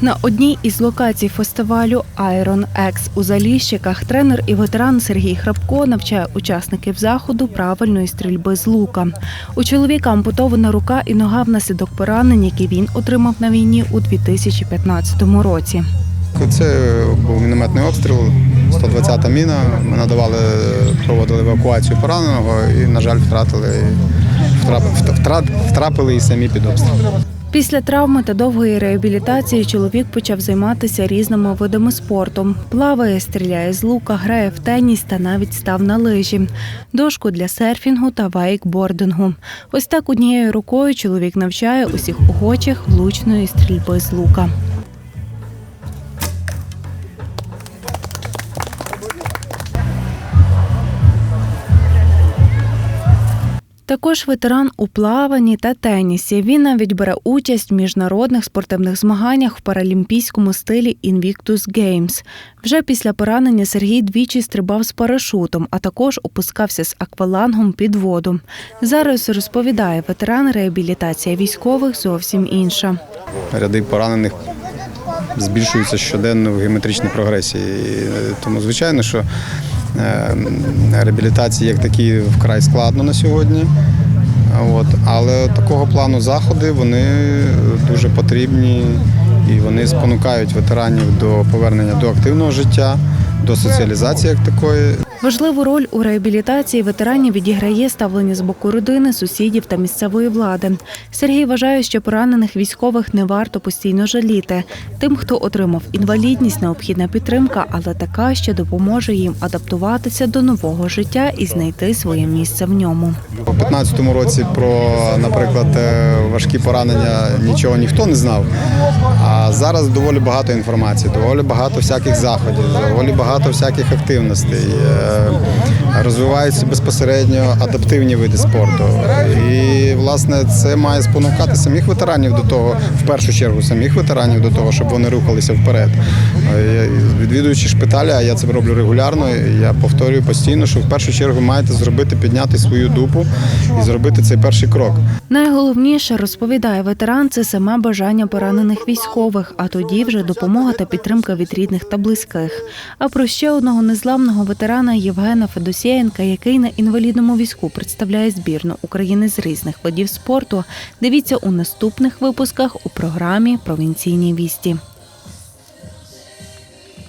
На одній із локацій фестивалю Iron X у Заліщиках тренер і ветеран Сергій Храпко навчає учасників заходу правильної стрільби з лука. У чоловіка ампутована рука і нога внаслідок поранень, які він отримав на війні у 2015 році. Це був мінометний обстріл, 120-та міна. Ми надавали, проводили евакуацію пораненого і, на жаль, втратили, втрап, втрапили і самі під обстріл. Після травми та довгої реабілітації чоловік почав займатися різними видами спорту. Плаває, стріляє з лука, грає в теніс та навіть став на лижі, дошку для серфінгу та вейкбордингу. Ось так однією рукою чоловік навчає усіх охочих влучної стрільби з лука. Також ветеран у плаванні та тенісі. Він навіть бере участь в міжнародних спортивних змаганнях в паралімпійському стилі Invictus Games. Вже після поранення Сергій двічі стрибав з парашутом, а також опускався з аквалангом під воду. Зараз розповідає ветеран реабілітація військових зовсім інша. Ряди поранених збільшуються щоденно в геометричній прогресії. Е, Тому, звичайно, що реабілітації як такі вкрай складно на сьогодні. От. Але такого плану заходи вони дуже потрібні і вони спонукають ветеранів до повернення до активного життя, до соціалізації як такої. Важливу роль у реабілітації ветеранів відіграє ставлення з боку родини, сусідів та місцевої влади. Сергій вважає, що поранених військових не варто постійно жаліти. Тим, хто отримав інвалідність, необхідна підтримка, але така, що допоможе їм адаптуватися до нового життя і знайти своє місце в ньому. У 2015 році про, наприклад, е, важкі поранення нічого ніхто не знав. А зараз доволі багато інформації, доволі багато всяких заходів, доволі багато всяких активностей. Um. Розвиваються безпосередньо адаптивні види спорту. І, власне, це має спонукати самих ветеранів до того, в першу чергу самих ветеранів до того, щоб вони рухалися вперед. Е, Відвідуючи шпиталі, а я це роблю регулярно, я повторюю постійно, що в першу чергу маєте зробити, підняти свою дупу і зробити цей перший крок. Найголовніше розповідає ветеран це саме бажання поранених військових, а тоді вже допомога та підтримка від рідних та близьких. А про ще одного незламного ветерана Євгена Федосєєнка, який на інвалідному візку представляє збірну України з різних видів спорту. Дивіться у наступних випусках у програмі Провінційні вісті.